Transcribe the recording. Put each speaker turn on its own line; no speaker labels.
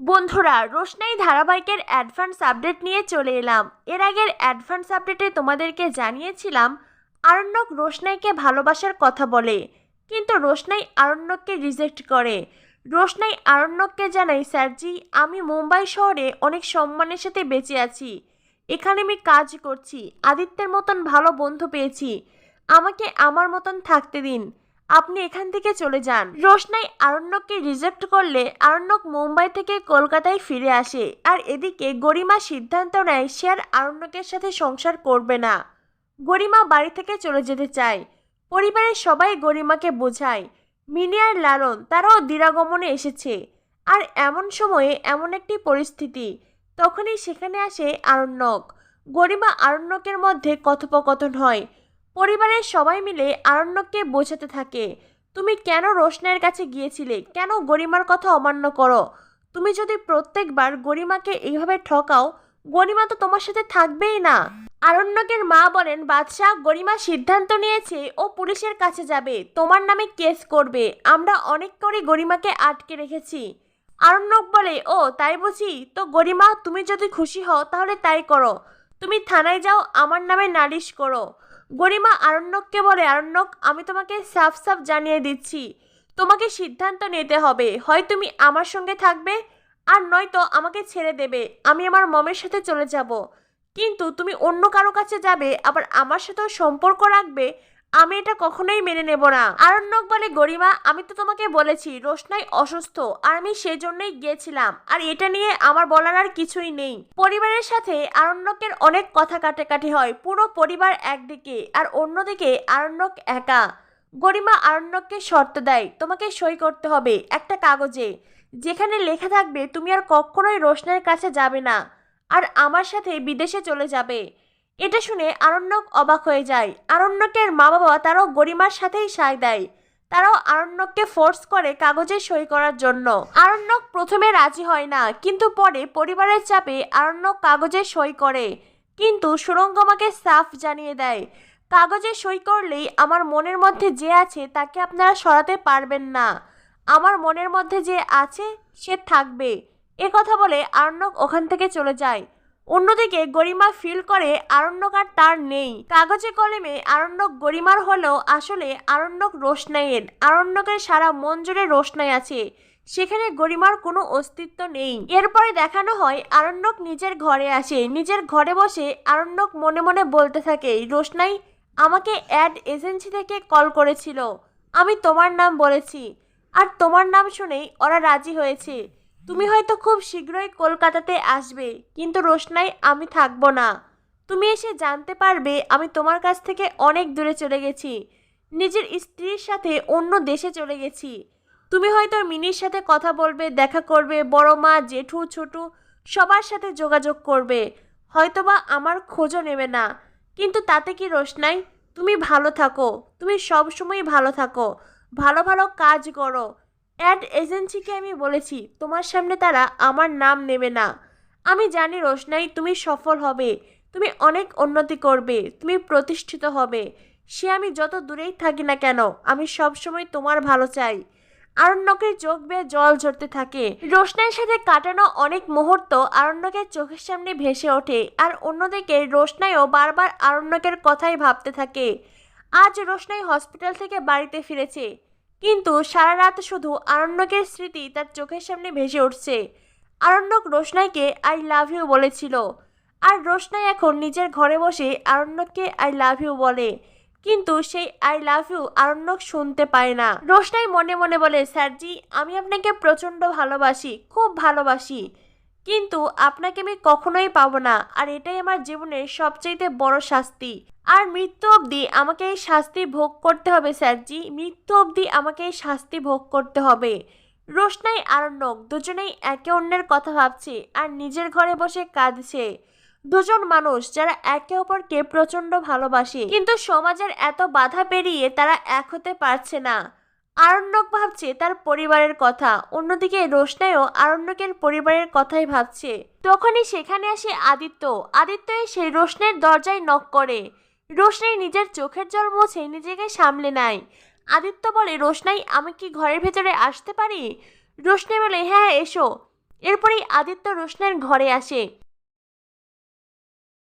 বন্ধুরা, রোশনাই ধারাবাহিকের advance update নিয়ে চলে এলাম। এর আগের অ্যাডভান্স আপডেটে তোমাদেরকে জানিয়েছিলাম, আরণ্যক রোশনাইকে ভালোবাসার কথা বলে। কিন্তু রোশনাই আরণ্যককে রিজেক্ট করে। রোশনাই আরণ্যককে জানাই, স্যারজি, আমি মুম্বাই শহরে অনেক সম্মানের সাথে বেঁচে আছি। এখানে আমি কাজ করছি, আদিত্যের মতন ভালো বন্ধু পেয়েছি। আমাকে আমার মতন থাকতে দিন। আপনি এখান থেকে চলে যান। রোশনাই আরণ্যককে রিজেক্ট করলে আরণ্যক মুম্বাই থেকে কলকাতায় ফিরে আসে। আর এদিকে গরিমা সিদ্ধান্ত নেয় সে আর আরণ্যকের সাথে সংসার করবে না। গরিমা বাড়ি থেকে চলে যেতে চায়। পরিবারের সবাই গরিমাকে বোঝায়। মিনি আর লালন তারাও দিরাগমনে এসেছে। আর এমন সময়ে এমন একটি পরিস্থিতি। তখনই সেখানে আসে আরণ্যক। গরিমা আরণ্যকের মধ্যে কথোপকথন হয়। পরিবারের সবাই মিলে আরণ্যককে বোঝাতে থাকে, তুমি কেন রোশনের কাছে গিয়েছিলে? কেন গরিমার কথা অমান্য করো? তুমি যদি প্রত্যেকবার গরিমাকে এইভাবে ঠকাও, গরিমা তো তোমার সাথে থাকবেই না। আরণ্যকের মা বলেন, বাদশাহ, গরিমা সিদ্ধান্ত নিয়েছে, ও পুলিশের কাছে যাবে, তোমার নামে কেস করবে, আমরা অনেক করে গরিমাকে আটকে রেখেছি। আরণ্যক বলে, ও, তাই বুঝি? তো গরিমা, তুমি যদি খুশি হও, তাহলে তাই করো। তুমি থানায় যাও, আমার নামে নালিশ করো। গরিমা, আরণ্যককে বলে, আরণ্যক, আমি তোমাকে সাফ সাফ জানিয়ে দিচ্ছি। তোমাকে সিদ্ধান্ত নিতে হবে। হয় তুমি আমার সঙ্গে থাকবে, আর নয়তো আমাকে ছেড়ে দেবে। আমি আমার মমের সাথে চলে যাব। কিন্তু তুমি অন্য কারও কাছে যাবে, আবার আমার সাথেও সম্পর্ক রাখবে আমি এটা কখনোই মেনে নেব না। আরণ্যক বলে, গরিমা, আমি তো তোমাকে বলেছি, রোশনাই অসুস্থ, আর আমি সেজন্যই গিয়েছিলাম, আর এটা নিয়ে আমার বলার আর কিছুই নেই। পরিবারের সাথে আরণ্যকের অনেক কথা কাটাকাটি হয়, পুরো পরিবার একদিকে, আর অন্যদিকে আরণ্যক একা। গরিমা আরণ্যককে শর্ত দেয়, তোমাকে সই করতে হবে, একটা কাগজে। যেখানে লেখা থাকবে, তুমি আর কখনোই রোশনের কাছে যাবে না, আর আমার সাথে বিদেশে চলে যাবে। এটা শুনে আরণ্যক অবাক হয়ে যায়। আরণ্যকের মা বাবা তারাও গরিমার সাথেই সায় দেয়। তারাও আরণ্যককে ফোর্স করে কাগজে সই করার জন্য। আরণ্যক প্রথমে রাজি হয় না, কিন্তু পরে পরিবারের চাপে আরণ্যক কাগজে সই করে। কিন্তু সুরঙ্গমাকে সাফ জানিয়ে দেয়, কাগজে সই করলেই আমার মনের মধ্যে যে আছে তাকে আপনারা সরাতে পারবেন না। আমার মনের মধ্যে যে আছে সে থাকবে। এ কথা বলে আরণ্যক ওখান থেকে চলে যায়। অন্যদিকে গরিমা ফিল করে আরণ্যক আর তার নেই। কাগজে কলমে আরণ্যক গরিমার হলেও আসলে আরণ্যক রোশনাইয়ের। আরণ্যকের সারা মন জুড়ে রোশনাই আছে। সেখানে গরিমার কোনো অস্তিত্ব নেই। এরপরে দেখানো হয় আরণ্যক নিজের ঘরে আসে। নিজের ঘরে বসে আরণ্যক মনে মনে বলতে থাকে, রোশনাই আমাকে অ্যাড এজেন্সি থেকে কল করেছিল। আমি তোমার নাম বলেছি। আর তোমার নাম শুনেই ওরা রাজি হয়েছে। তুমি হয়তো খুব শীঘ্রই কলকাতাতে আসবে, কিন্তু রোশনাই, আমি থাকব না। তুমি এসে জানতে পারবে, আমি তোমার কাছ থেকে অনেক দূরে চলে গেছি। নিজের স্ত্রীর সাথে অন্য দেশে চলে গেছি। তুমি হয়তো মিনির সাথে কথা বলবে, দেখা করবে, বড় মা, জেঠু, ছোটু, সবার সাথে যোগাযোগ করবে। হয়তোবা আমার খোঁজও নেবে না। কিন্তু তাতে কি রোশনাই? তুমি ভালো থাকো, তুমি সব সময় ভালো থাকো। ভালো ভালো কাজ করো। অ্যাড এজেন্সিকে আমি বলেছি, তোমার সামনে তারা আমার নাম নেবে না। আমি জানি রোশনাই তুমি সফল হবে, তুমি অনেক উন্নতি করবে, তুমি প্রতিষ্ঠিত হবে। সে আমি যত দূরেই থাকি না কেন, আমি সবসময় তোমার ভালো চাই। আরণ্যকের চোখ বেয়ে জল ঝরতে থাকে। রোশনাইয়ের সাথে কাটানো অনেক মুহূর্ত আরণ্যকের চোখের সামনে ভেসে ওঠে, আর অন্যদিকে রোশনাইও বারবার আরণ্যকের কথাই ভাবতে থাকে। আজ রোশনাই হসপিটাল থেকে বাড়িতে ফিরেছে। কিন্তু সারা রাত শুধু আরণ্যকের স্মৃতি তার চোখের সামনে ভেসে উঠছে। আরণ্যক রোশনাইকে আই লাভ ইউ বলেছিল। আর রোশনাই এখন নিজের ঘরে বসে আরণ্যককে আই লাভ ইউ বলে। কিন্তু সেই আই লাভ ইউ আরণ্যক শুনতে পায় না। রোশনাই মনে মনে বলে, স্যারজি, আমি আপনাকে প্রচণ্ড ভালোবাসি, খুব ভালোবাসি। কিন্তু আপনাকে আমি কখনোই পাবো না, আর এটাই আমার জীবনের সবচাইতে বড় শাস্তি। আর মৃত্যু অবধি আমাকে এই শাস্তি ভোগ করতে হবে, স্যারজি। মৃত্যু অবধি আমাকে এই শাস্তি ভোগ করতে হবে। রোশনাই আরণ্যক, দুজনেই একে অন্যের কথা ভাবছে আর নিজের ঘরে বসে কাঁদছে। দুজন মানুষ যারা একে অপরকে প্রচণ্ড ভালোবাসে, কিন্তু সমাজের এত বাধা পেরিয়ে তারা এক হতে পারছে না। আরণ্যক ভাবছে তার পরিবারের কথা, অন্যদিকে রোশনাইও আরণ্যকের পরিবারের কথাই ভাবছে। তখনই সেখানে আসে আদিত্য। আদিত্য সেই রোশনের দরজায় নক করে। রোশনাই নিজের চোখের জল মুছে নিজেকে সামলে নেয়। আদিত্য বলে, রোশনাই, আমি কি ঘরের ভেতরে আসতে পারি? রোশনাই বলে হ্যাঁ এসো। এরপরেই আদিত্য রোশনাইয়ের ঘরে আসে।